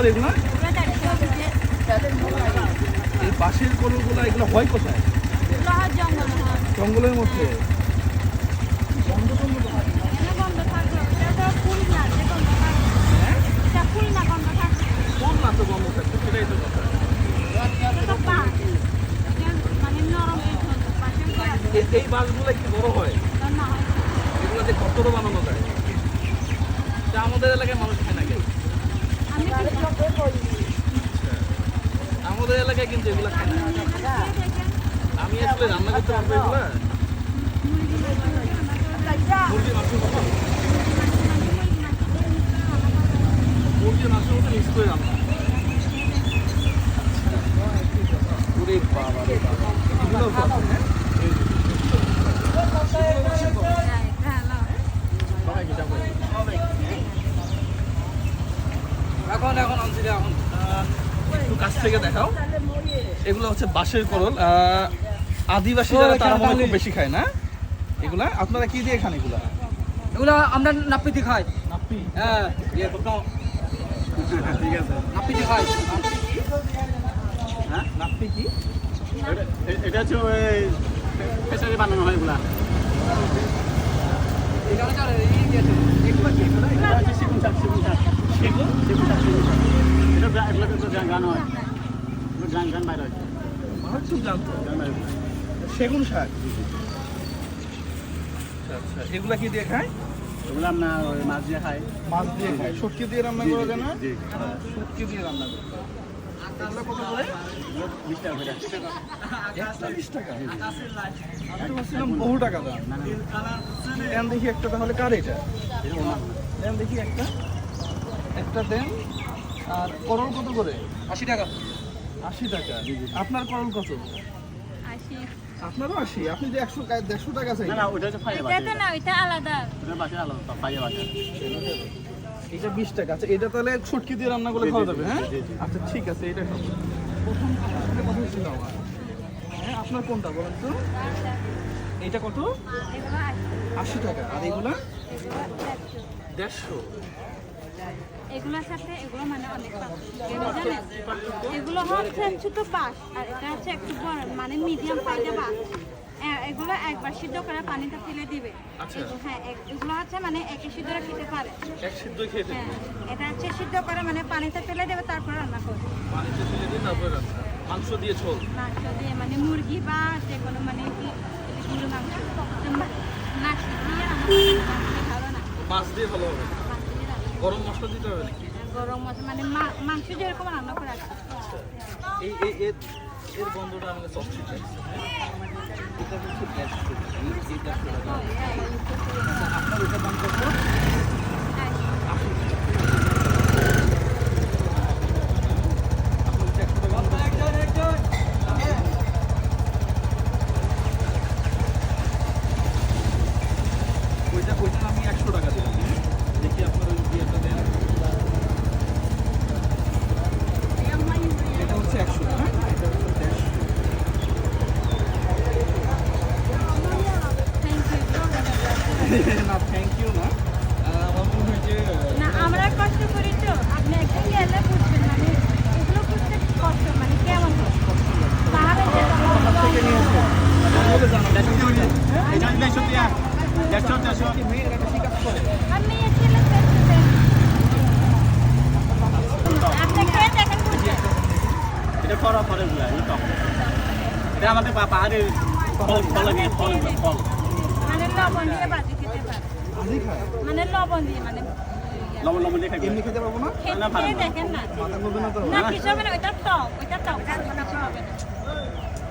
করে এগুলো? এই বাঁশের করলগুলো এগুলো হয় কোথায়? জঙ্গলের মধ্যে? হ্যাঁ? কোন এই পাশের বাঁশগুলো একটু বড় হয়? না হয় এগুলো বানানো যায়? আমাদের এলাকায় মানুষ খায় না কেউ আমি আমাদের এলাকায় কিন্তু এগুলো না। আমি আসলে রান্না করতে পারব এগুলো? মুরগির মাংস মুরগির মাংস মতো মিক্স করে রান্না। বাবা রে বাবা এগুলো তো আছে, হ্যাঁ? সবাই হিসাব করে। এখন এখন আনছি এখন। একটু কাছ থেকে দেখাও। এগুলো হচ্ছে বাঁশের করল। আহ, আদিবাসী যারা তারা মনে খুব বেশি খায় না? এগুলা? আপনারা কি দিয়ে খান এগুলা? এগুলো আমরা নাপিতি খাই। নাপ্পি? হ্যাঁ। ঠিক আছে। নাপিতি খাই। হ্যাঁ? নাপ্পি কি? এটা হচ্ছে ওই প্রেসারে বানানো হয় এগুলা। এখানে চলে এই দিয়েছে এগুলো কি এগুলা এটা হচ্ছে সেগুন শাক সেগুন এটা এগুলো গান গান হয়। গান গান বাইরে আমার খুব জানতো? গান বাইরে। সেগুন শাক আচ্ছা আচ্ছা। এগুলা কি দিয়ে খায়? এগুলো ওই মাছ দিয়ে মাছ দিয়ে খায়। শুটকি দিয়ে রান্না করা যায় না? জি শুটকি দিয়ে রান্না করে তো বহু টাকা দাম। না না দেন দেখি একটা তাহলে কার এটা? দেখি একটা। একটা দেন আর করল কত করে? আশি টাকা। আশি টাকা। আপনার করল কত? আপনারও আশি? আপনি যে একশো দেড়শো টাকা চাই। না না ওটা হচ্ছে না ওইটা আলাদা। আলাদা এটা বিশ টাকা। আচ্ছা এটা তাহলে ছটকি দিয়ে রান্না জি, খাওয়া যাবে হ্যাঁ। আচ্ছা ঠিক আছে এটা প্রথম আপনার কথা ছিল আমার। হ্যাঁ আপনার কোনটা বলেন তো? এটা কত? আশি। টাকা। আর এগুলা? দেড়শো। এগুলোর সাথে এগুলো মানে অনেক এগুলো হচ্ছে ছোট বাঁশ আর এটা হচ্ছে একটু বড় মানে মিডিয়াম সাইজের বাঁশ এগুলো একবার সিদ্ধ করে পানিতে ফেলে দিবে। আচ্ছা। হ্যাঁ এগুলো হচ্ছে মানে একে সিদ্ধ খেতে পারে। এক সিদ্ধ খেয়ে হ্যাঁ এটা হচ্ছে সিদ্ধ করে মানে পানিতে ফেলে দেবে তারপর রান্না করবে। পানিতে ফেলে দিয়ে তারপরে রান্না মাংস দিয়ে ঝোল? মাংস দিয়ে মানে মুরগি বা যে কোনো মানে কি মাংস। মাছ দিয়ে রান্না ভালো না। মাছ দিয়ে ভালো হবে। গরম মশলা দিতে হবে নাকি? গরম মশলা মানে মাংস যেরকম রান্না করে এই এই এর গন্ধটা আমাকে সব ঠিক এটা খুব টাকা আপনার ওটার দাম কত আশি আপনার হচ্ছে একশো টাকা ওইটা ওইটা আমি একশো টাকা দিলাম দেখি আপনার ওই বিয়েটা দেন এটা হচ্ছে একশো হ্যাঁ এটা হচ্ছে দেড়শো থ্যাংক ইউ না থ্যাংক ইউ না আহ, আমার মনে হয় যে না আমরা কষ্ট করি তো আপনি একদিন গেলে বুঝবেন মানে এগুলো বুঝতে কষ্ট মানে কেমন পাহাড়ে থেকে নিয়ে যেতে এসে জানাব এটা করে পরে এটা আমাদের পা- ফল ফল লাগে ফল ফল। মানে লবণ দিয়ে ভাজি খেতে পারে। মানে লবণ দিয়ে মানে লবণ লবণ দিয়ে এমনি খেতে পারব না? না, ভালো দেখেন না। মাথা করবে না তো? না কিছু হবে না ওইটা টক ওইটা টক হবে না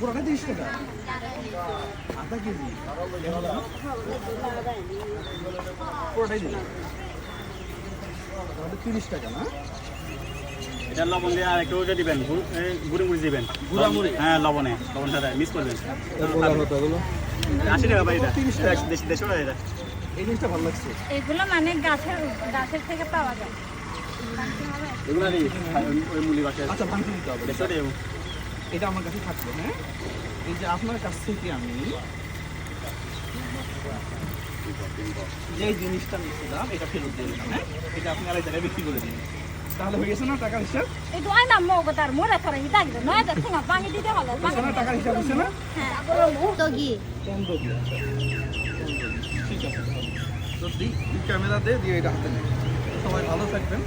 পুরোটা তিরিশ টাকা আধা কেজি। পুরোটাই দিন তাহলে তিরিশ টাকা না? এটা লবণ দিয়ে আর একটু ওটা দিবেন গুঁড়ি মুড়ি দিবেন। গুঁড়ামুড়ি? হ্যাঁ লবণে লবণ সাথে মিক্স করবেন আশি টাকা ভাই এটা 30 টাকা। দেশি দেশি টাকা এটা এই জিনিসটা ভালো লাগছে। এগুলো মানে গাছের গাছের থেকে পাওয়া যায়। এগুলো আর ওই মুলি আচ্ছা ভাঙতে দিতে হবে। দেশি টাকা এটা আমার কাছে থাকবে হ্যাঁ? এই যে আপনার কাছ থেকে আমি যে জিনিসটা নিচ্ছিলাম এটা ফেরত দিয়ে দিলাম হ্যাঁ? এটা আপনি আরেক জায়গায় বিক্রি করে দিন। তাহলে হয়ে গেছে না টাকার হিসাব? এই না মগো তার মোরে করে হিতা গেল নয় তো ঠিক ভাঙি দিতে হলো হয়েছে না টাকার হিসাব হচ্ছে না? হ্যাঁ তো গিয়ে পনেরো দিন ঠিক আছে তো ক্যামেরা দিয়ে দিয়ে এটা হাতে নেই সবাই ভালো থাকবেন।